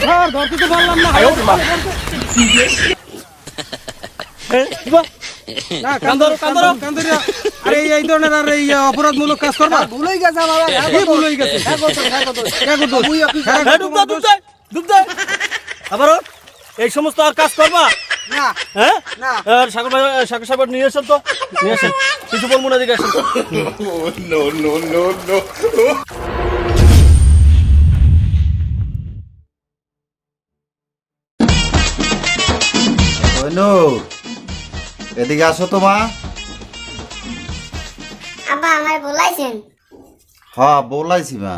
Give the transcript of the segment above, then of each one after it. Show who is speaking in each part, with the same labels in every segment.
Speaker 1: Sir ধরতে এই- কাজ করবা
Speaker 2: আমার
Speaker 1: হ্যাঁ
Speaker 2: হ্যাঁ? হ্যাঁ,
Speaker 3: এই সমস্ত আর কাজ করবা হ্যাঁ
Speaker 2: না।
Speaker 3: নিয়ে আসেন তো নিয়ে কিছু বলব না দিকে আসেন
Speaker 4: হইনু এদিকে আসো তো মা।
Speaker 5: আব্বা আমার বলাইছেন?
Speaker 4: হ্যাঁ বলাইছি মা।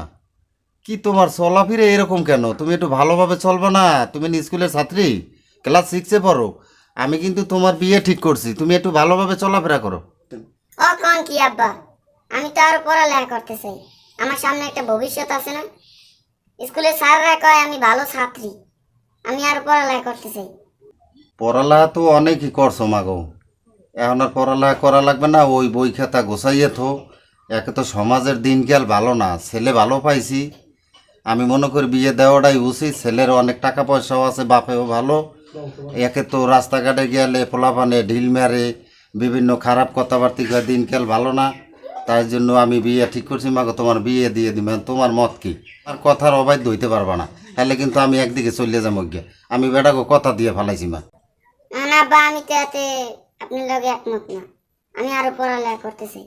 Speaker 4: কি তোমার চলাফিরে এরকম কেন? তুমি একটু ভালোভাবে চলবে না? তুমি নি স্কুলের ছাত্রী? ক্লাস সিক্সে পড়ো। আমি কিন্তু তোমার বিয়ে ঠিক করছি। তুমি একটু ভালোভাবে চলাফেরা করো।
Speaker 5: ও কোন কি আব্বা? আমি তো আরও পড়ালেখা করতে চাই। আমার সামনে একটা ভবিষ্যৎ আছে না? স্কুলের স্যাররা কয় আমি ভালো ছাত্রী। আমি আরও পড়ালেখা করতে চাই।
Speaker 4: পড়ালেখা তো অনেকই করছ মাগো। এখন আর পড়ালেখা করা লাগবে না, ওই বই খাতা গোছাইয়ে থো। একে তো সমাজের দিনকাল ভালো না, ছেলে ভালো পাইছি। আমি মনে করি বিয়ে দেওয়াটাই উচিত ছেলের অনেক টাকা পয়সাও আছে, বাপেও ভালো। একে তো রাস্তাঘাটে গেলে পোলাপানে ঢিল মেরে, বিভিন্ন খারাপ কথাবার্তি দিনকাল ভালো না। তাই জন্য আমি বিয়ে ঠিক করছি মাগো, তোমার বিয়ে দিয়ে দিবে। তোমার মত কি? আর কথার অবাধ্য হইতে পারবা না। তাহলে কিন্তু আমি একদিকে চলে যাব গিয়ে। আমি বেটাকে কথা দিয়ে ফেলাইছি মা।
Speaker 5: আব্বা আমি তো এতে আপনার লগে একমত না। আমি আরও পড়ালেখা করতে চাই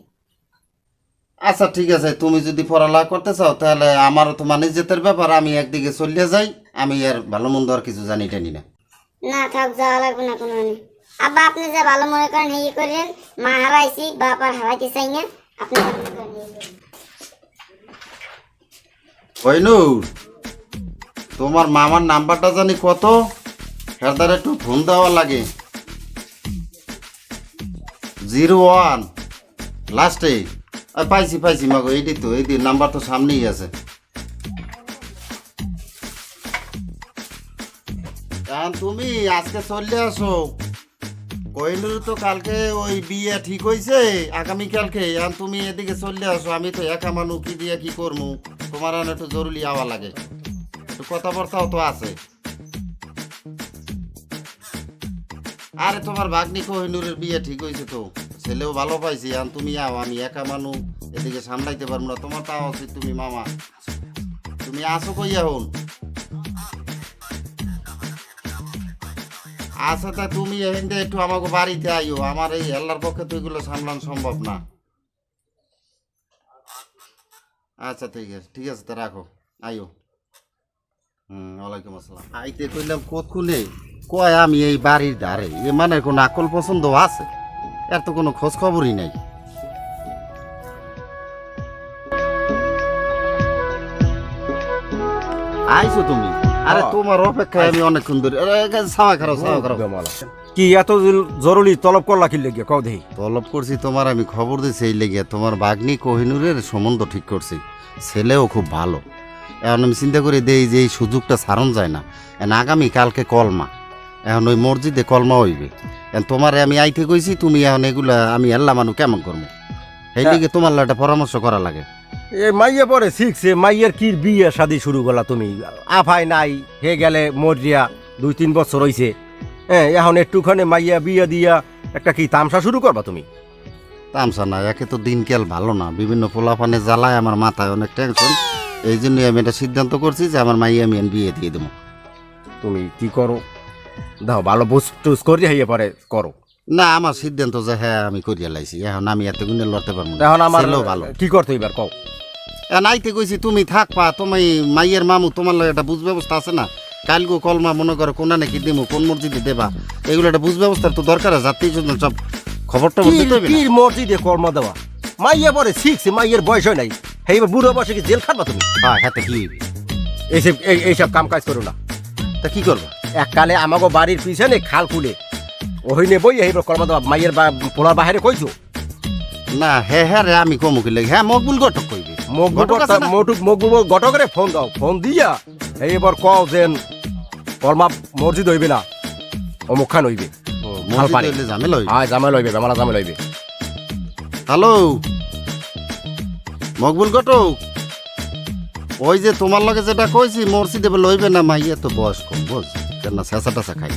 Speaker 4: আচ্ছা ঠিক আছে। তুমি যদি পড়ালেখা করতে চাও তাহলে আমারও তো মানে জেতের ব্যাপার। আমি একদিকে চলিয়ে যাই আমি আর ভালো মন্দ আর কিছু জানি টানি না।
Speaker 5: না থাক যাওয়া লাগবে না কোনো আব্বা আপনি যে ভালো মনে করেন এই করেন। মা হারাইছি বাপ আর হারাইতে চাই না। আপনি।
Speaker 4: কইনুর তোমার মামার নাম্বারটা জানি কত? হেদার একটু ফোন দেওয়া লাগে। Zero one. লাস্টে। পাইছি পাইছি, মাগো এইটি তো এই নাম্বার তো সামনেই আছে। তুমি আজকে চলে আসো। কইনুর তো কালকে ওই বিয়ে ঠিক হয়েছে আগামী কালকে। এখন তুমি এদিকে চলে আসো, আমি তো একা মানুষ কি দিয়ে কি করব তোমার একটু জরুরি আওয়া লাগে। একটু কথাবার্তাও তো আছে। আরে তোমার ভাগ্নি কোহিনুরের বিয়ে ঠিক হয়েছে তো। ছেলেও ভালো পাইছি এখন তুমি আও, আমি একা মানুষ এদিকে সামলাইতে পারব না। তোমার তাও উচিত তুমি মামা। তুমি আসো কই এখন আচ্ছা তা তুমি এখান থেকে একটু আমাকে বাড়িতে আইও। আমার এই হেল্লার পক্ষে তো এগুলো সামলানো সম্ভব না। আচ্ছা ঠিক আছে ঠিক আছে, তা রাখো। আইও। হুম, ওয়ালাইকুম আসসালাম। আইতে কইলাম কতক্ষণে? কয় আমি এই বাড়ির ধারে। এ মানে কোনো আকল পছন্দ আছে? এর তো কোনো খোঁজ খবরই নাই। আইছো তুমি? আরে তোমার অপেক্ষায় আমি অনেকক্ষণ ধরে। সামা খারাপ সামা খারাপ
Speaker 6: কি এত জরুরি তলব করলা কি লেগে কও দেহি
Speaker 4: তলব করছি তোমার আমি খবর দিছি এই লেগে তোমার বাগ্নি কোহিনুরের সম্বন্ধ ঠিক করছি। ছেলেও খুব ভালো। এখন আমি চিন্তা করি দেই যে এই সুযোগটা ছাড়ন যায় না। আগামী কালকে কলমা এখন ওই মসজিদে কলমা হইবে। এখন তোমারে আমি আইতে কইছি তুমি এখন এগুলা আমি আল্লাহ মানু কেমন করব সেই লিগে তোমার একটা পরামর্শ করা লাগে।
Speaker 6: এ মাইয়ে পরে শিখছে মাইয়ের কি বিয়ে শাদি শুরু করলা তুমি? আফাই নাই হে গেলে মরিয়া দুই তিন বছর হইছে। হ্যাঁ এখন একটুখানে মাইয়া বিয়ে দিয়া একটা কি তামসা শুরু করবা তুমি?
Speaker 4: তামসা না একে তো দিনকাল ভালো না। বিভিন্ন পোলাপানে জ্বালায় আমার মাথায় অনেক টেনশন এই জন্যই আমি এটা সিদ্ধান্ত করছি যে আমার মাইয়া আমি বিয়ে দিয়ে দেবো।
Speaker 6: তুমি কি করো? দাও ভালো বুঝ টুস করি হইয়ে পরে করো।
Speaker 4: না আমার সিদ্ধান্ত যে হ্যাঁ আমি করিয়া লাইছি। এখন আমি এত গুণে লড়তে পারব না।
Speaker 6: এখন আমার
Speaker 4: ছেলেও ভালো।
Speaker 6: কি করতে এবার কও?
Speaker 4: এখন আইতে কইছি তুমি থাকপা তুমি মাইয়ের মামু তোমার লাগে একটা বুঝ ব্যবস্থা আছে না? কালগো কলমা মনে করো কোনা নাকি দিমু কোন মসজিদে দেবা? এগুলো একটা বুঝ ব্যবস্থার তো দরকার আছে যাত্রী জন্য সব খবরটা
Speaker 6: কি
Speaker 4: বলতে হবে
Speaker 6: কি মসজিদে কর্ম দেওয়া? মাইয়া পরে শিখছে মাইয়ের বয়স হয় নাই। এইবার বুড়ো বয়সে কি জেল খাটবা তুমি?
Speaker 4: হ্যাঁ হাতে কি?
Speaker 6: এইসব এইসব কাম কাজ করো না।
Speaker 4: তা কি করবা?
Speaker 6: এককালে আমাকে বাড়ির পিছনে খাল খুলে। ওহিনে বই এইবার কর্ম দেওয়া মাইয়ের পোলার বাহিরে কইছো?
Speaker 4: না হ্যাঁ হ্যাঁ রে আমি কমুকি লাগে। হ্যাঁ মকবুল ঘটক কইবে। না?
Speaker 6: মগু গটকরে ফোন দাও। ফোন দিয়া এইবার কও যেন কর্মা মসজিদ হইবে না অমুক খান হইবে? জামাই লইবে বেমালা জামাই লইবে
Speaker 4: হ্যালো? মকবুল ঘটক ওই যে তোমার লগে যেটা কইছি মসজিদে লইবে না মাইয়া তো বয়স কম বুঝ? কেন শেষা টেসা খাই।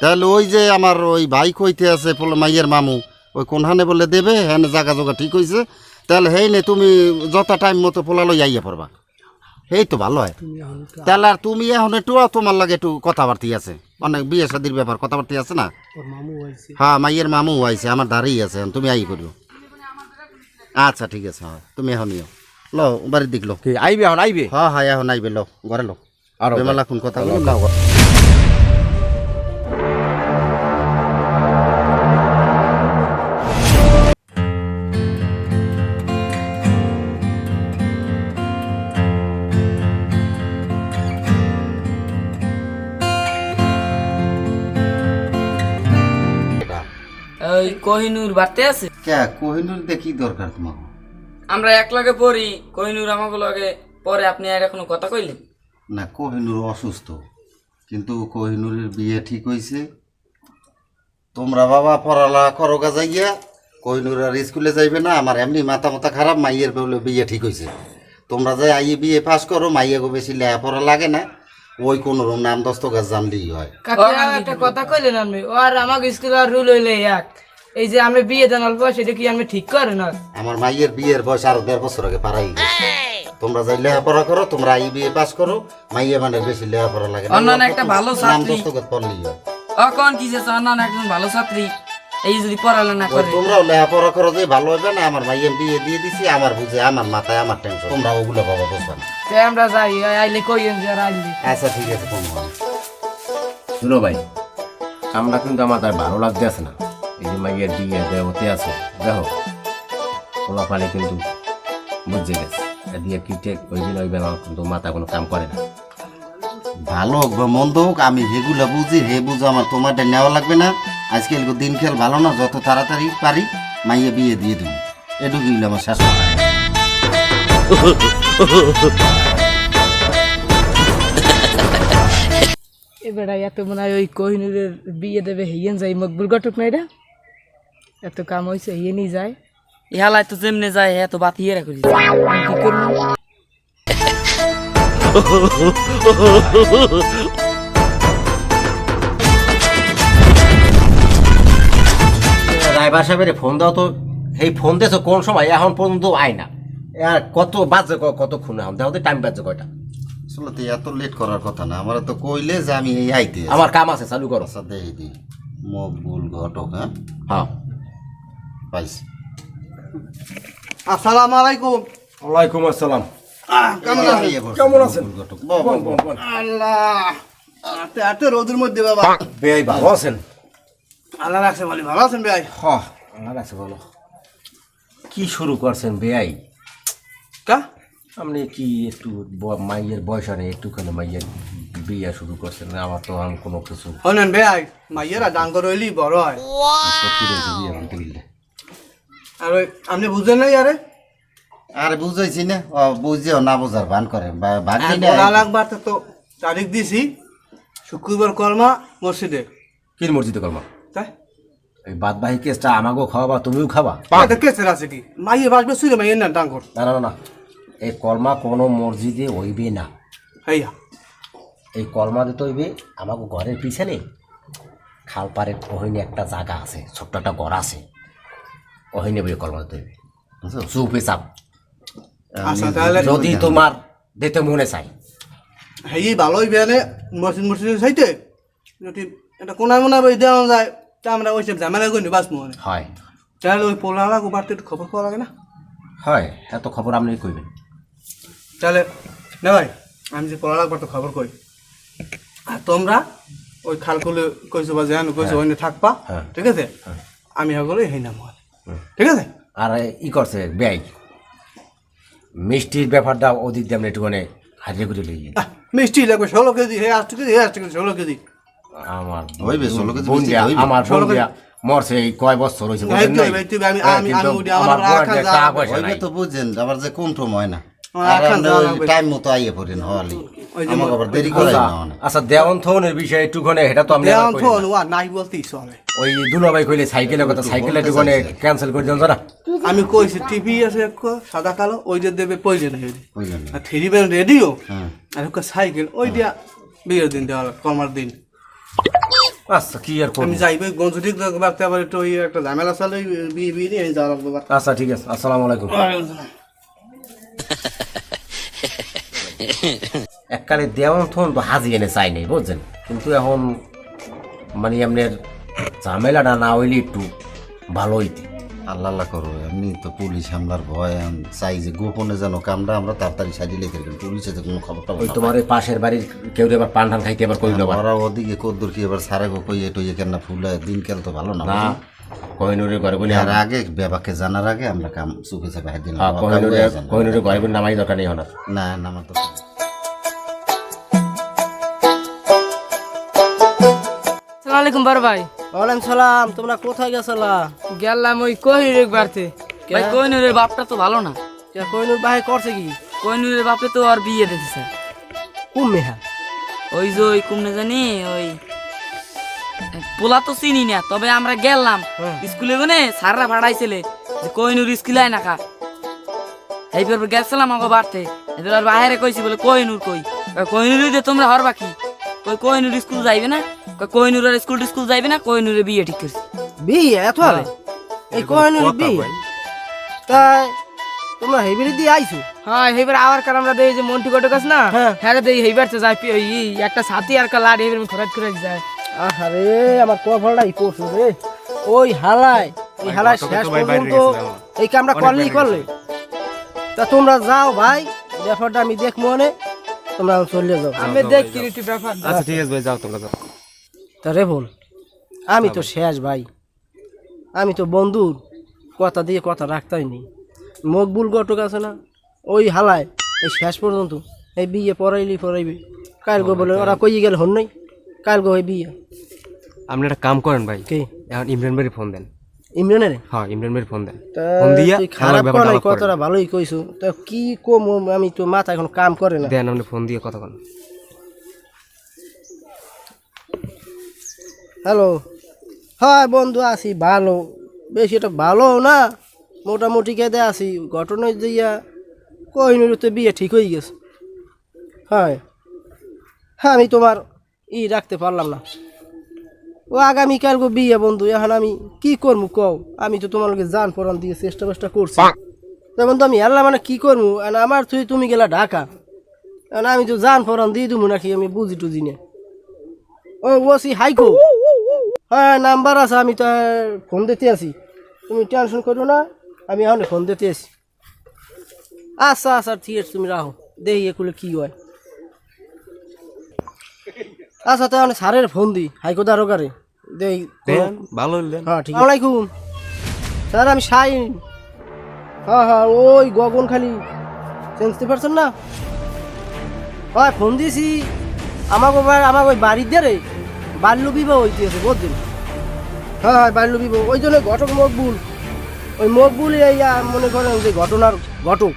Speaker 4: তাহলে ওই যে আমার ওই ভাই কইতে আছে বলে মাইয়ের মামু ওই কোনহানে বলে দেবে হ্যাঁ জাগা জোগা ঠিক হইছে। তাহলে হেই নে তুমি যত টাইম মতো পোলা লই আইয়া পড়বা। এই তো ভালো হয়। তাহলে আর তুমি এখন একটু তোমার লাগে একটু কথাবার্তি আছে। অনেক বিয়ে শাদির ব্যাপার কথাবার্তি আছে না?
Speaker 1: ওর
Speaker 4: হ্যাঁ মাইয়ের মামু আইছে আমার দাঁড়িয়ে আছে তুমি আই করিও আচ্ছা ঠিক আছে হ্যাঁ তুমি এখন নিও। লো বাড়ির দিক লো।
Speaker 6: কি আইবে এখন আইবে?
Speaker 4: হ্যাঁ হ্যাঁ এখন আইবে লো ঘরে লো।
Speaker 6: আরও
Speaker 4: বেমালা কোন কথা বলো
Speaker 2: ওই কোহিনুর বাড়তে আছে?
Speaker 4: কে কোহিনুর দেখি দরকার তোমার
Speaker 2: আমরা এক লগে পড়ি কোহিনুর আমাকে লগে পরে আপনি আর এখনও কথা কইলেন।
Speaker 4: না কোহিনুর অসুস্থ কিন্তু কোহিনুরের বিয়ে ঠিক হয়েছে তোমরা বাবা পড়ালা করো গা যাইয়া কোহিনুর আর স্কুলে যাইবে না আমার এমনি মাথা মাথা খারাপ মাইয়ের বলে বিয়ে ঠিক হয়েছে তোমরা যাই আইয়ে বিয়ে পাস করো মাইয়াগো বেশি লেখাপড়া লাগে না ওই কোন রুম নাম দস্ত গাছ জানলেই হয়।
Speaker 7: একটা কথা কইলেন আমি ও আর আমাকে স্কুল আর রুল হইলে এক। এই যে আমি বিয়ে দেন অল্প সেটা কি আমি ঠিক করে না?
Speaker 4: আমার মাইয়ের বিয়ের বয়স আরও দেড় বছর আগে পারাই গেছে। তোমরা যাই লেখাপড়া করো তোমরা আই বিয়ে পাস করো মাইয়া মানে বেশি লেখাপড়া লাগে না।
Speaker 2: অন্যান্য একটা ভালো ছাত্রী।
Speaker 4: দস্তখত
Speaker 2: অকন কি চেয়েছে অন্যান্য একজন ভালো ছাত্রী এই যদি পড়ালে না করে।
Speaker 4: তোমরাও লেখাপড়া করো যে ভালো হবে না আমার মাইয়া বিয়ে দিয়ে দিছি আমার বুঝে আমার মাথায় আমার টেনশন তোমরা ওগুলো বাবা বুঝবা না।
Speaker 7: আমরা যাই আইলে কইেন যে আইলে?
Speaker 4: আচ্ছা ঠিক আছে হয়
Speaker 6: শুনো ভাই আমরা কিন্তু আমার তার ভালো লাগতে আছে না। এই যে মাইয়ের বিয়ে দেওয়াতে আছে? দেখো পোলা পালে কিন্তু বুঝে গেছে। এ দিয়ে কি ওই দিন ওই আমার কিন্তু মাথা কোনো কাম করে না।
Speaker 4: ভালো হোক বা মন্দ হোক আমি হেগুলা বুঝি হে বুঝো আমার তোমারটা নেওয়া লাগবে না। আজকে এগুলো দিন খেল ভালো না যত তাড়াতাড়ি পারি মাইয়া বিয়ে দিয়ে দেবো। এটুকু আমার শেষ
Speaker 7: এবার এত মনে হয় ওই কোহিনুরের বিয়ে দেবে হেয়েন যাই মকবুল ঘটক না এটা এত কাম হয়েছে হেয়েনই যায়
Speaker 2: ইহালায় তো যেমনে যায় হ্যাঁ তো বাতিয়ে রাখি
Speaker 7: আমি কি করব?
Speaker 6: রায়বার সাহেবের ফোন দাও তো। এই ফোন দিয়েছ কোন সময়? এখন পর্যন্ত আয় না। আর কত বাজে কতক্ষণ এখন? দেখো টাইম বাজে কয়টা।
Speaker 4: আসলে তো এত লেট করার কথা না। আমার তো কইলে যে আমি এই আইতে।
Speaker 6: আমার কাম আছে চালু করো।
Speaker 4: আচ্ছা দেখি দি মকবুল ঘটক হ্যাঁ?
Speaker 6: হ্যাঁ।
Speaker 4: পাইছি।
Speaker 1: আসসালামু আলাইকুম।
Speaker 6: ওয়ালাইকুম আসসালাম।
Speaker 4: কেমন কেমন আছেন।
Speaker 1: আল্লাহ আতে রোদের মধ্যে বাবা।
Speaker 6: বেয়াই ভালো আছেন?
Speaker 1: আল্লাহ রাখছে বলি ভালো আছেন ভাই?
Speaker 6: হ আছে বলো কি শুরু করছেন বেয়াই
Speaker 1: কা?
Speaker 6: আপনি কি একটু মাইয়ের বয়স আনে একটুখানি মাইয়ের বিয়ে শুরু করছেন? আমার তো আমি কোনো কিছু
Speaker 1: হনেন ভাই মাইয়েরা ডাঙ্গর হইলি বড় হয়
Speaker 6: সত্যি বলছি বিয়ে করতে গেলে
Speaker 1: আর ওই আপনি বুঝেন নাই আরে?
Speaker 4: আরে বুঝাইছি না। ও বুঝেও না বোঝার ভান করে।
Speaker 1: লাগবার তো তারিখ দিছি। শুক্রবার কলমা মসজিদে।
Speaker 6: কি মসজিদে কর্মা
Speaker 1: তাই?
Speaker 6: এই বাদবাহী কেসটা আমাকেও খাওয়াবা তুমিও খাবা
Speaker 1: এটা কেসের আছে কি? মাইয়ে বাসবে শুনে মাইয়ের না ডাঙ্গর।
Speaker 6: না না না, এই কলমা কোনো মসজিদে হইবে না।
Speaker 1: হইয়া।
Speaker 6: এই কলমা দিতে হইবে আমাকে ঘরের পিছনে খাল পাড়ের ওহিনে একটা জায়গা আছে ছোট্ট একটা ঘর আছে। ওহিনে বই কলমা দিতে হইবে চুপে চাপ
Speaker 1: আচ্ছা তাহলে
Speaker 6: যদি তোমার দিতে মনে চাই
Speaker 1: হেই ভালোই বেয়ানে মসজিদ মসজিদের সাইতে যদি এটা কোনায় মোনায় বই দেওয়া যায় তা আমরা ওই সব ঝামেলা করি বাস মনে।
Speaker 6: হয়।
Speaker 1: তাহলে ওই পোলা লাগো বাড়তে একটু খবর পাওয়া লাগে না?
Speaker 6: হয় এত খবর আপনি কইবেন।
Speaker 1: তাহলে না ভাই আমি যে পোলা লাগবার তো খবর কই? আর তোমরা ওই খালকুলে কইছো বা যেন কইছো ওইনে থাকবা
Speaker 6: হ্যাঁ।
Speaker 1: ঠিক আছে? আমি হগলো হেই নাম ঠিক আছে?
Speaker 6: আর ই করছে ব্যয় মিষ্টির ব্যাপারটা ওদিক দিয়ে আপনি একটুখানি হাজির করে লিয়ে
Speaker 1: মিষ্টি লাগবে ষোলো কেজি হে আট কেজি হে আট কেজি ষোলো কেজি।
Speaker 6: আমার
Speaker 4: হইবে, ষোলো কেজি
Speaker 6: বোন দিয়া- আমার
Speaker 1: ষোলো কেজি।
Speaker 6: মরছে এই কয় বছর হয়েছে
Speaker 1: হইবে, আমি-
Speaker 6: হ্যাঁ,
Speaker 1: আমি- আমি আমার
Speaker 6: টাকা পয়সা নাই।
Speaker 4: তো আবার যে কম টম হয় না। টাইম মতো আইয়ে পড়েন আমাকে আবার দেরি
Speaker 6: আচ্ছা। আচ্ছা দেওয়ান থনের বিষয়ে একটুখানে এটা তো আমি
Speaker 1: দেওয়ান থন ওয়া নাই বলতেই চলে
Speaker 6: ওই দুলাভাই কইলে সাইকেলের কথা সাইকেল একটুখানে ক্যান্সেল করে দিন না
Speaker 1: আমি কইছি টিভি আছে এক সাদা কালো ওই যে দেবে পয়জন হয়ে
Speaker 4: বুঝলেন না?
Speaker 1: আর থ্রি ব্যান্ড রেডিও
Speaker 4: হ্যাঁ।
Speaker 1: আর সাইকেল ওই দিয়া বিয়ের দিন দেওয়া কর্মার দিন।
Speaker 6: আচ্ছা কি আর করব?
Speaker 1: আমি যাইবে গঞ্জুটিক বাড়তে আবার একটু ওই একটা ঝামেলা চালে বিয়ে বিয়ে নিয়ে যাওয়া লাগবে
Speaker 6: আচ্ছা ঠিক আছে আসসালামু আলাইকুম। এককালে দেওয়ান থন তো হাজি এনে চাই নাই বুঝছেন? কিন্তু এখন মানে আপনার ঝামেলাটা না হইলে একটু ভালো হইতে।
Speaker 4: আল্লাহ আল্লাহ করো এমনি তো পুলিশ হামলার ভয় চাই যে গোপনে যেন কামটা আমরা তাড়াতাড়ি সাজিয়ে লেখে রাখি পুলিশে কোনো খবর টবর
Speaker 6: ওই তোমার ওই পাশের বাড়ির কেউ এবার পান টান খাইতে এবার কইল।
Speaker 4: ওরা ওদিকে কদ্দুর কি এবার সারে গো কইয়ে টইয়ে কেন ফুলে দিনকাল তো ভালো না
Speaker 6: কহিনুরের ঘরে বলি
Speaker 4: আর আগে ব্যাপাকে জানার আগে আমরা কাম চাপে হাত দিন
Speaker 6: কহিনুরের কহিনুরের ঘরে নামাই দরকার নেই ওনার
Speaker 4: না না আমার তো
Speaker 7: আলাইকুম বড় ভাই।
Speaker 3: ওয়ালাইকুম সালাম তোমরা কোথায় গেছলা?
Speaker 7: গেলাম ওই কোহিনুরের বাড়তে।
Speaker 2: ভাই কোহিনুরের বাপটা তো ভালো না।
Speaker 3: কইনুর ভাই করছে কি?
Speaker 2: কোহিনুরের বাপে তো আর বিয়ে দিতেছে।
Speaker 3: কুম মেহা।
Speaker 2: ওই যে ওই কুমনে জানি ওই পোলা তো চিনি না তবে আমরা গেলাম। স্কুলে গনে স্যাররা ভাড়াইছিলে যে কোহিনুর স্কুলে আয় না খা। এইবার গেছিলাম আমাকে বাড়তে। এবার বাইরে কইছি বলে কোহিনুর কই। কোহিনুর দে তোমরা হরবা কি? কই কোহিনুর স্কুল যাইবে না। কই কোহিনুর আর স্কুল স্কুল যাইবে না কোহিনুরে বিয়ে ঠিক করছি।
Speaker 3: বিয়ে এত হবে এই কইনুর বিয়ে? তাই তোমরা হেবিরি দিয়ে আইছো?
Speaker 7: হ্যাঁ এইবার আবার কার আমরা দেই যে মন্টু কটক আছে না?
Speaker 3: হ্যাঁ।
Speaker 7: হ্যাঁ দেই এইবার তো যাই পি- ওই একটা সাথী আর কা লাড এইবার খরচ করে যায়।
Speaker 3: আরে আমার কপালটাই পড়ছে রে। ওই হালায় এই হালায় শেষ পর্যন্ত এই কামটা করলেই করলে। তা তোমরা যাও ভাই ব্যাপারটা আমি দেখ মনে তোমরা চলে যাও।
Speaker 7: আমি দেখি একটু ব্যাপার।
Speaker 8: আচ্ছা ঠিক আছে ভাই যাও তোমরা যাও।
Speaker 3: তা রে বল আমি তো শেষ ভাই। আমি তো বন্ধুর কথা দিয়ে কথা রাখতাই নি। মকবুল গটক আছে না ওই হালায় এই শেষ পর্যন্ত এই বিয়ে পড়াইলি পড়াইবি। কালগো বলে ওরা কই গেল হন নাই? কালগো ওই বিয়ে।
Speaker 8: আপনি একটা কাম করেন ভাই।
Speaker 3: কে?
Speaker 8: এখন ইমরান ভাইয়ের ফোন দেন।
Speaker 3: ইমরানের?
Speaker 8: হ্যাঁ ইমরান ভাইয়ের ফোন দেন। ফোন দিয়া খারাপ
Speaker 3: নাই কথাটা ভালোই কইছো। তো কি কম আমি তো মাথা এখন কাম করে না।
Speaker 8: দেন আপনি ফোন দিয়ে কথা বলেন।
Speaker 3: হ্যালো। হ্যাঁ বন্ধু আছি ভালো। বেশি এটা ভালো না। মোটামুটি কেদে আছি। ঘটনা দিয়া কহিনুরতে বিয়ে ঠিক হয়ে গেছে। হ্যাঁ। হ্যাঁ আমি তোমার ই রাখতে পারলাম না। ও আগামীকাল গো বিয়ে বন্ধু এখন আমি কি করব কও? আমি তো তোমার লগে জান পরান দিয়ে চেষ্টা চেষ্টা করছি। তা বন্ধু আমি আল্লাহ মানে কি করব আর আমার তুই তুমি গেলা ঢাকা। এখন আমি তো জান পরান দিয়ে দেবো নাকি আমি বুঝি টুজি না। ও ওসি হাইকো। হ্যাঁ নাম্বার আছে আমি তো ফোন দিতে আছি। তুমি টেনশন করো না আমি এখন ফোন দিতে আছি। আচ্ছা আচ্ছা ঠিক আছে তুমি রাখো। দেখি এগুলো কী হয়। আচ্ছা তাহলে স্যারের ফোন দিই হাইকো দারোগারে। দেই
Speaker 8: দেন ভালো হইলেন।
Speaker 3: হ্যাঁ ঠিক আছে। আলাইকুম। স্যার আমি শাইন হ্যাঁ হ্যাঁ ওই গগন খালি। চিনতে পারছেন না? হয় ফোন দিয়েছি। আমাকে আমাকে ওই বাড়ির দিয়ে বাল্য বিবাহ হইতেছে বুঝছেন হ্যাঁ হ্যাঁ বাল্য বিবাহ। ওই জন্য ঘটক মকবুল ওই মকবুল এই আহ, মনে করেন যে ঘটনার ঘটক।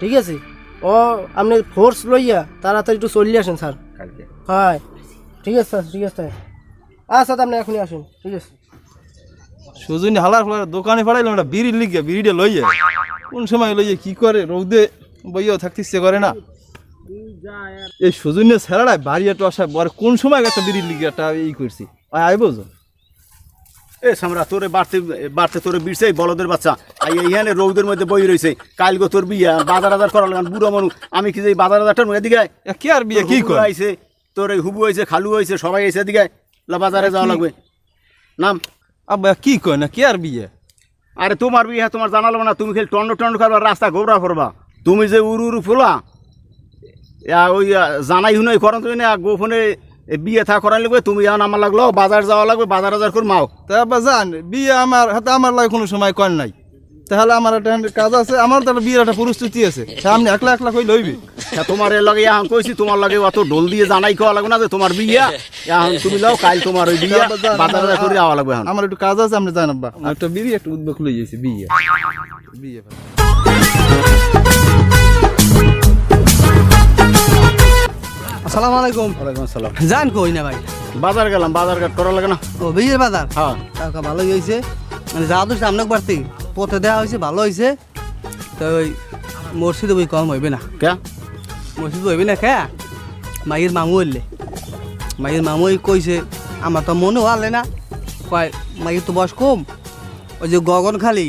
Speaker 3: ঠিক আছে? ও আপনি ফোর্স লইয়া তাড়াতাড়ি একটু চলে আসেন স্যার। হ্যাঁ। ঠিক আছে স্যার ঠিক আছে। আচ্ছা আপনি এখনই আসুন ঠিক আছে।
Speaker 9: সুজনী হালার ফালার দোকানে ফাড়াইলাম একটা বিড়ির লিগে বিড়িটা লইয়া। কোন সময় লইয়া কি করে? রৌদে বইয়াও থাকতে ইচ্ছে করে না। এই বাড়ি একটা আসা বড় কোন সময় একটা বিড়ির লিগে একটা ই করছি? আয় আয় বোঝো।
Speaker 10: এ সামরা তোরে বাড়তে বাড়তে তোরে বিড়ছে বলদের বাচ্চা। আর এইখানে রৌদের মধ্যে বই রয়েছে কাল গো তোর বিয়া বাজার আজার করা বুড়ো মানুষ। আমি কি যে বাজার আজারটার এদিকে
Speaker 9: কে আর বিয়ে কি করে
Speaker 10: আইছে তোর এই হুবু হয়েছে খালু হয়েছে সবাই এসে। লা বাজারে যাওয়া লাগবে। নাম।
Speaker 9: আব্বা কি কয় না কে আর বিয়ে?
Speaker 10: আরে তোমার বিয়ে তোমার জানালো না তুমি খালি টন্ড টন্ড করবা রাস্তা ঘোরা করবা তুমি যে উরু উরু ফুলা ওই জানাই হুনাই করেন তুমি না গোপনে বিয়ে থা করাই লাগবে তুমি এখন আমার লাগল বাজার যাওয়া লাগবে বাজার আজার করে মাও
Speaker 9: তা আব্বা জান বিয়ে আমার হাতে আমার লাগে কোনো সময় কর নাই। তাহলে আমার একটা কাজ আছে আমার তো বিয়ের একটা প্রস্তুতি আছে। সামনে একলা একলা কই লইবি?
Speaker 10: তোমার এর লাগে এখন কইছি তোমার লাগে অত ডোল দিয়ে জানাই খাওয়া লাগবে না যে তোমার বিয়া। এখন তুমি যাও কাল তোমার ওই বিয়া বাজারে করে আওয়া লাগবে এখন।
Speaker 9: আমার একটু কাজ আছে আপনি জানেন বা একটা বিড়ি একটা উদ্বেগ খুলে যাইছি বিয়া। বিয়া
Speaker 1: আসসালামু আলাইকুম।
Speaker 10: ওয়ালাইকুম আসসালাম।
Speaker 1: জান কই না ভাই?
Speaker 10: বাজার গেলাম বাজার ঘাট করা লাগে না।
Speaker 1: ও বিয়ের বাজার?
Speaker 10: হ্যাঁ।
Speaker 1: টাকা ভালো হয়েছে মানে যা তো সামনে বাড়তি পথে দেওয়া হয়েছে ভালো হয়েছে। তো ওই মসজিদে ওই কম হইবে না।
Speaker 10: কে?
Speaker 1: মসজিদ হইবে না খেয়া মাইয়ের মামু হইলে। মাইয়ের মামু কইছে আমার তো মনে হলে না। কয় মাইয়ের তো বয়স কম। ওই যে গগন খালি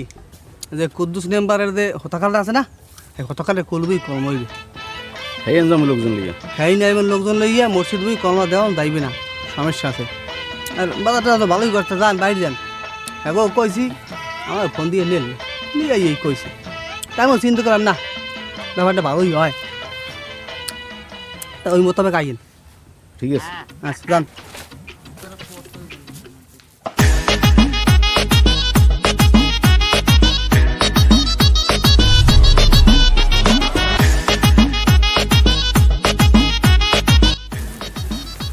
Speaker 1: যে কুদ্দুস মেম্বারের যে হতাকালটা আছে না সেই হতাকালে কলবি কম হইবে।
Speaker 10: এই এনজাম লোকজন লিগে
Speaker 1: হ্যাঁ নাইবেন লোকজন লইয়া মসজিদ বই কমা দেওয়া যাইবে না সমস্যা আছে। আর বাজারটা তো ভালোই করতে যান বাইরে যান। হ্যাঁ গো কইছি আমার ফোন দিয়ে নিল নিয়ে এই কইছে আমি চিন্তা করলাম না ব্যাপারটা ভালোই হয়। তা ওই মোতাবেক আইন
Speaker 10: ঠিক আছে।
Speaker 1: আচ্ছা যান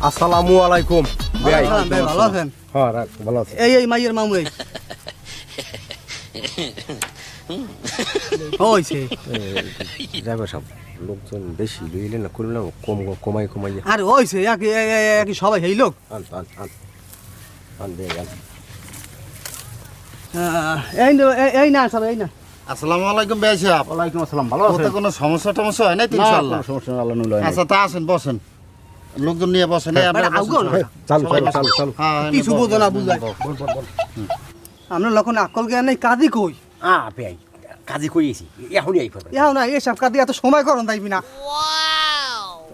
Speaker 6: আসসালামু আলাইকুম।
Speaker 1: ভালো আছেন
Speaker 6: হ্যাঁ রাখ ভালো আছে
Speaker 1: এই এই মাইয়ের মামু হয়েছে
Speaker 6: ড্রাইভার সাহেব লোকজন বেশি লইলে না করলে না কম কমাই কমাই
Speaker 1: আর হয়েছে একই একই সবাই এই লোক।
Speaker 6: আন আন আন। আন দে আন।
Speaker 1: এই নে- এই- না সব এই না।
Speaker 4: আসসালামু আলাইকুম বেশ
Speaker 10: ওয়ালাইকুম আসসালাম ভালো
Speaker 4: ওতে কোনো সমস্যা টমস্যা হয়
Speaker 10: না
Speaker 4: ইনশাআল্লাহ?
Speaker 10: সমস্যা আল্লাহ নুল
Speaker 4: আচ্ছা তা আসেন বসেন। লোকজন নিয়ে বসেন। আপনারা বসেন।
Speaker 1: না।
Speaker 6: চালু চালু চালু চালু।
Speaker 4: হ্যাঁ, এনে
Speaker 1: কিছু বোঝো না, বুঝায়।
Speaker 4: বসেন।
Speaker 1: আমরা লখন আকল জ্ঞান নেই কাজই কই?
Speaker 6: আ বেআই কাজে কইছি এখনই আই করবে
Speaker 1: ইহাও না এসব কাজে এত সময় করন তাইবি না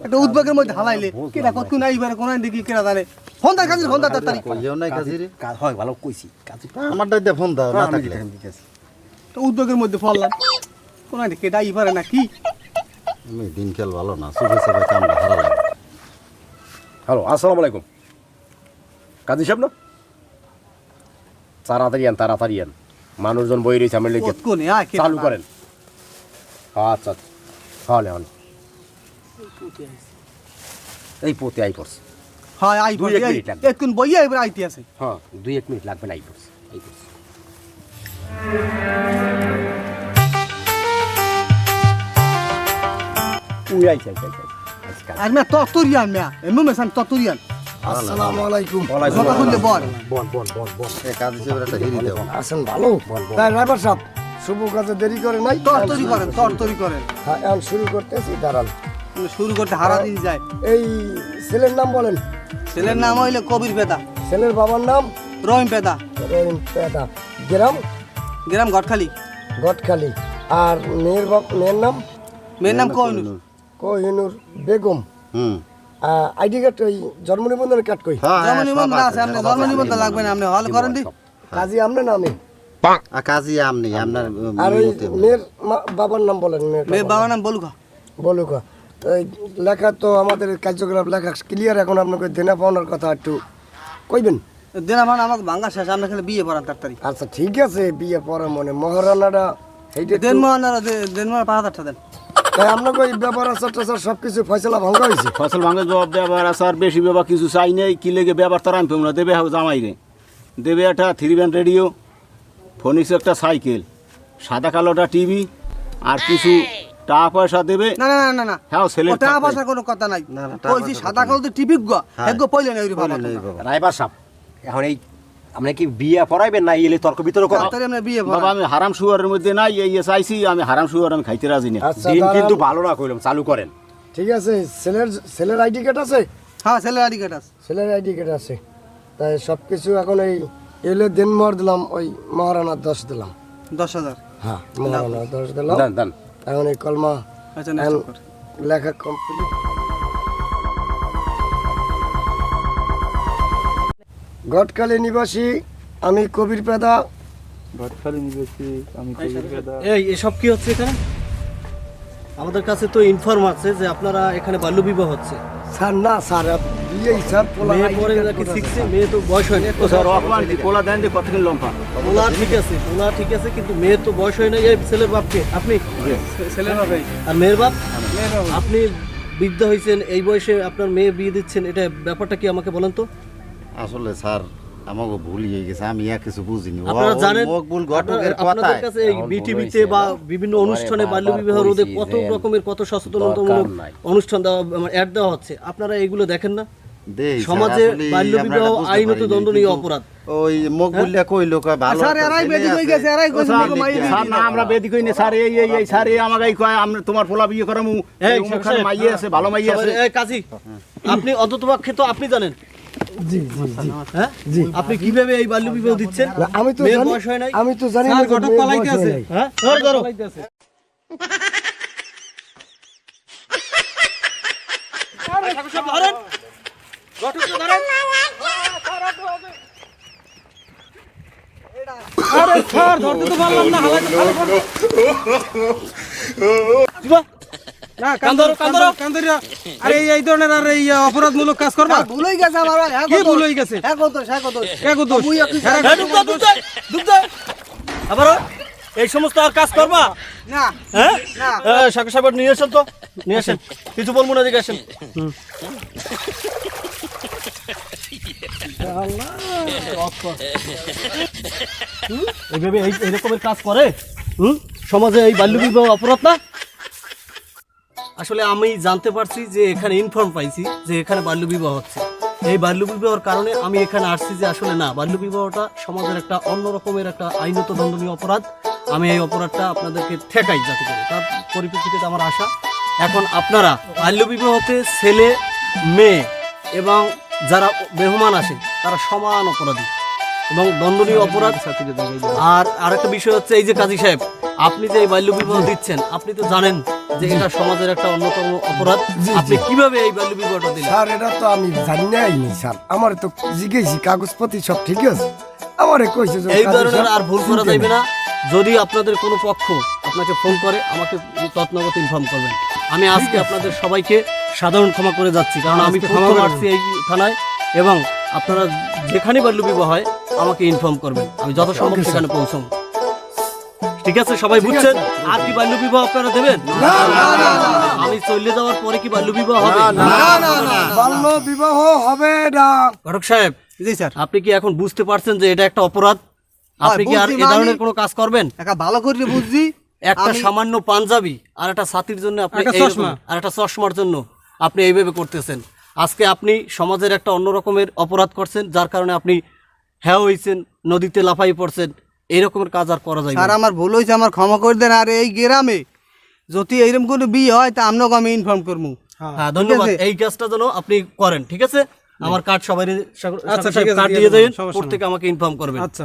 Speaker 1: একটা উদ্বেগের মধ্যে হালাইলে কেটা কত নাই এবারে কোন দেখি কেটা জানে। ফোন তার কাজে ফোন তার তাড়াতাড়ি।
Speaker 4: কইও নাই কাজিরে
Speaker 6: কাজ হয় ভালো কইছি কাজে
Speaker 4: আমার ডাইতে ফোন দাও না থাকলে।
Speaker 1: তো উদ্বেগের মধ্যে ফললাম। কোন কেটা ইবারে না কি?
Speaker 4: আমি দিনকাল ভালো না সুখে সুখে কামটা হারা লাগে।
Speaker 6: হ্যালো আসসালামু আলাইকুম। কাজী সাহেব না? তাড়াতাড়ি আন তাড়াতাড়ি আন। মানুষজন বই রয়েছে
Speaker 1: আয় কেটা
Speaker 6: চালু করেন। আচ্ছা আচ্ছা। হলে হলে। এই পোতে আই পড়ছে।
Speaker 1: হয় আই
Speaker 6: দুই এক
Speaker 1: পড়ে
Speaker 6: মিনিট লাগবে।
Speaker 1: একটুন বইয়া এবার আইতে আছে।
Speaker 6: হ্যাঁ দুই এক মিনিট লাগবে আই পড়ছে। আই পড়ছে। উই আইছে আইছে আইছে
Speaker 1: আর এমন মেসান তত্তরিয়ান
Speaker 11: আসসালামু আলাইকুম।
Speaker 1: কথা খুললে বল।
Speaker 6: বল বল বল বল।
Speaker 4: কাজ হিসেবে একটা হিরি
Speaker 11: ভালো। তাই ড্রাইভার সাহেব শুভ কাজে দেরি করে নাই।
Speaker 1: তরতরি করেন তরতরি করেন।
Speaker 11: হ্যাঁ এখন শুরু করতেছি দাঁড়ান।
Speaker 1: শুরু করতে হারা দিন যায়।
Speaker 11: এই ছেলের নাম বলেন।
Speaker 1: ছেলের নাম হইলে কবির পেদা।
Speaker 11: ছেলের বাবার নাম?
Speaker 1: রহিম পেদা।
Speaker 11: রহিম পেদা। গ্রাম?
Speaker 1: গ্রাম ঘটখালি
Speaker 11: গটখালি। আর মেয়ের বাপ মেয়ের নাম?
Speaker 1: মেয়ের নাম কইনুর
Speaker 11: কোহিনুর বেগম।
Speaker 4: হুম।
Speaker 11: আইডি কার্ড ওই জন্ম নিবন্ধনের কার্ড কই?
Speaker 4: হ্যাঁ
Speaker 1: জন্ম নিবন্ধন আছে আপনি জন্ম নিবন্ধন লাগবে না আপনি হল করেন দি।
Speaker 11: কাজী আমনে নামে।
Speaker 4: আর কাজই আমনি আপনার
Speaker 11: আর ওই মেয়ের বাবার নাম বলেন মেয়ের
Speaker 1: মেয়ের বাবার নাম। বলুকা।
Speaker 11: বলুকা। তো এই লেখা তো আমাদের কার্যকলাপ লেখা ক্লিয়ার এখন আপনাকে দেনা পাওনার কথা একটু কইবেন?
Speaker 1: দেনা ভান আমাকে ভাঙ্গা শেষ আমরা খালি বিয়ে পড়ান তাড়াতাড়ি।
Speaker 11: আচ্ছা ঠিক আছে বিয়ে পরে মনে মহারানাটা এইটা
Speaker 1: দেন আর দেন মোহন পাঁচ হাজার টাকা দেন।
Speaker 11: তাই আপনাকে ওই ব্যাপার আছে টাচার সব কিছু ফয়সলা ভাঙ্গা হয়েছে।
Speaker 10: ফসল ভাঙে জবাব ব্যবহার আছে আর বেশি ব্যবহার কিছু চাই নেই কি লেগে ব্যবহার তার পেব না। দেবে জামাই রে। দেবে একটা থ্রি ব্যান্ড রেডিও ফোনিক্স একটা সাইকেল সাদা কালোটা টিভি আর কিছু টাকা পয়সা দেবে।
Speaker 1: না না না না না।
Speaker 10: হ্যাঁ ছেলের
Speaker 1: টাকা পয়সার কোনো কথা নাই।
Speaker 4: না, না, টাকা
Speaker 1: কইছি সাদা কাল তো টিপি গো একগো পইলে না ওই
Speaker 4: বলেন
Speaker 1: বাবা।
Speaker 4: বাবা।
Speaker 6: রাইবার সাহেব এখন এই আপনি কি বিয়ে পড়াইবেন না এলে তর্ক বিতর্ক করা?
Speaker 1: তাড়াতাড়ি আমরা বিয়ে
Speaker 10: বাবা আমি হারাম সুগারের মধ্যে নাই এই চাইছি আমি হারাম সুগার আমি খাইতে রাজি না।
Speaker 11: আচ্ছা
Speaker 6: দিন কিন্তু ভালো না কইলাম চালু করেন।
Speaker 11: ঠিক আছে ছেলের ছেলের আইডি কার্ড আছে?
Speaker 1: হ্যাঁ ছেলের আইডি কার্ড আছে।
Speaker 11: ছেলের আইডি কার্ড আছে। তাই সব কিছু এখন এই এলে দিনমর দিলাম ওই মহারানার দশ দিলাম।
Speaker 1: দশ হাজার।
Speaker 11: হ্যাঁ মহারানার দশ দিলাম।
Speaker 6: দেন দেন।
Speaker 11: এখন এই কলমা
Speaker 1: আচ্ছা নেক্সট কর
Speaker 11: লেখা কমপ্লিট গটকালী নিবাসী আমি কবির পেদা।
Speaker 12: এই এসব কি হচ্ছে এখানে? আমাদের কাছে তো ইনফর্ম আছে যে আপনারা এখানে বাল্যবিবাহ হচ্ছে।
Speaker 11: স্যার না স্যার বিয়ে স্যার পোলা
Speaker 12: মেয়ে পরে নাকি শিখছে? মেয়ে তো বয়স হয়নি
Speaker 10: ও স্যার অপমান কি কোলা দেন যে কতক্ষণ লম্বা?
Speaker 12: ওনা ঠিক আছে ওনা ঠিক আছে কিন্তু মেয়ের তো বয়স হয় না এই ছেলের বাপকে। আপনি?
Speaker 1: ছেলের বাবা
Speaker 12: আর মেয়ের বাপ। আপনি বৃদ্ধ হয়েছেন এই বয়সে আপনার মেয়ে বিয়ে দিচ্ছেন এটা ব্যাপারটা কি আমাকে বলেন তো?
Speaker 4: আসলে স্যার আমাকে ভুল হয়ে গেছে আমি আর কিছু বুঝিনি।
Speaker 12: আপনারা জানেন
Speaker 4: মকবুল ঘটকের
Speaker 12: আপনাদের কাছে এই বিটিভিতে বা বিভিন্ন অনুষ্ঠানে বাল্য বিবাহ রোধে কত রকমের কত সচেতনতামূলক অনুষ্ঠান দেওয়া অ্যাড দেওয়া হচ্ছে? আপনারা এগুলো দেখেন না? সমাজে
Speaker 4: আসলে
Speaker 12: বাল্য বিবাহ আইনত দণ্ডনীয় অপরাধ।
Speaker 4: ওই মকবুলিয়া কইলো কয় ভালো
Speaker 1: স্যার এরাই হয়ে গেছে? এরাই কইছে
Speaker 10: স্যার, না আমরা বেদি কই না স্যার এই এই এই স্যার এই কয় আমরা তোমার পোলা বিয়ে করামু। এই
Speaker 12: সাহেব,
Speaker 10: মাইয়ে আছে ভালো মাইয়ে আছে।
Speaker 12: এই কাজী আপনি অন্তত পক্ষে তো আপনি জানেন জি জি হ্যাঁ? আপনি কীভাবে এই বাল্য বিবাহ দিচ্ছেন?
Speaker 3: আমি তো জানি
Speaker 12: বয়স হয় নাই।
Speaker 3: আমি তো জানি না
Speaker 1: ঘটক পালাইতে আছে।
Speaker 3: হ্যাঁ?
Speaker 12: ধরো ধরো। ধরেন ঘটককে ধরেন
Speaker 1: স্যার ধরতে তো পারলাম না হালাই আরে এই- এই ধরনের আর এই অপরাধমূলক কাজ করবা?
Speaker 3: ভুলেই গেছে আমার
Speaker 1: কি ভুল হয়ে গেছে?
Speaker 12: এই সমস্ত আর কাজ করবা?
Speaker 1: না।
Speaker 12: হ্যাঁ? নিয়ে আসেন তো নিয়ে আসেন। কিছু বলব না দিকে আসেন? এইভাবে এই কাজ করে? হুম? সমাজে এই বাল্য বিবাহ অপরাধ না? আসলে আমি জানতে পারছি যে এখানে ইনফর্ম পাইছি যে এখানে বাল্য বিবাহ হচ্ছে। এই বাল্য বিবাহর কারণে আমি এখানে আসছি যে আসলে না, বাল্য বিবাহটা সমাজের একটা অন্য রকমের একটা আইনত দণ্ডনীয় অপরাধ। আমি এই অপরাধটা আপনাদেরকে ঠেকাই যাতে করে। তার পরিপ্রেক্ষিতে আমার আশা। এখন আপনারা বাল্য বিবাহতে ছেলে, মেয়ে এবং যারা মেহমান আসে, তারা সমান অপরাধী এবং দণ্ডনীয় অপরাধ। আর আরেকটা বিষয় হচ্ছে এই যে কাজী সাহেব, আপনি যে এই বাল্য বিবাহ দিচ্ছেন, আপনি তো জানেন যে এটা সমাজের একটা অন্যতম অপরাধ। আপনি কীভাবে এই বাল্য বিবাহটা দিলেন?
Speaker 3: স্যার এটা তো আমি জানি নাই স্যার। আমার তো জিজ্ঞেসি কাগজপত্র সব ঠিক আছে? আমারে কইছে যে
Speaker 12: এই ধরনের আর ভুল করা যাবে
Speaker 3: না।
Speaker 12: যদি আপনাদের কোনো পক্ষ আপনাকে ফোন করে আমাকে তৎনগত ইনফর্ম করবেন। আমি আজকে আপনাদের সবাইকে সাধারণ ক্ষমা করে যাচ্ছি কারণ আমি আসছি এই থানায় এবং আপনারা যেখানে বাল্য বিবাহ হয় আমাকে ইনফর্ম করবেন। আমি যত সম্ভব সেখানে পৌঁছাবো। ঠিক আছে সবাই বুঝছেন আর কি বাল্য বিবাহ আপনারা দেবেন আমি চলে যাওয়ার পরে কি বাল্য বিবাহ হবে
Speaker 3: বাল্য বিবাহ হবে না
Speaker 12: ঘটক সাহেব
Speaker 1: জি স্যার
Speaker 12: আপনি কি এখন বুঝতে পারছেন যে এটা একটা অপরাধ আপনি কি আর এ
Speaker 1: মানে-
Speaker 12: ধরনের কোনো কাজ করবেন
Speaker 1: একা ভালো করে বুঝছি
Speaker 12: একটা সামান্য পাঞ্জাবি আর একটা ছাতির জন্য আপনি
Speaker 1: একটা
Speaker 12: এইরকম-
Speaker 1: চশমা।
Speaker 12: আর একটা চশমার জন্য আপনি এইভাবে করতেছেন আজকে আপনি সমাজের একটা অন্য রকমের অপরাধ করছেন যার কারণে আপনি হ্যাঁ হয়েছেন নদীতে লাফাই পড়ছেন এই রকমের কাজ আর করা যায় আর
Speaker 1: আমার ভুল হয়েছে আমার ক্ষমা করে দেন। আর এই গ্রামে যদি এইরকম কোনো বিয়ে হয় তা আপনাকে আমি ইনফর্ম করব
Speaker 12: হ্যাঁ। ধন্যবাদ। এই কাজটা যেন আপনি করেন ঠিক আছে? আমার কার্ড সবাই
Speaker 1: আচ্ছা,
Speaker 12: কার্ড
Speaker 1: দিয়ে দেবেন, থেকে
Speaker 12: প্রত্যেকে আমাকে ইনফর্ম করবেন।
Speaker 1: আচ্ছা।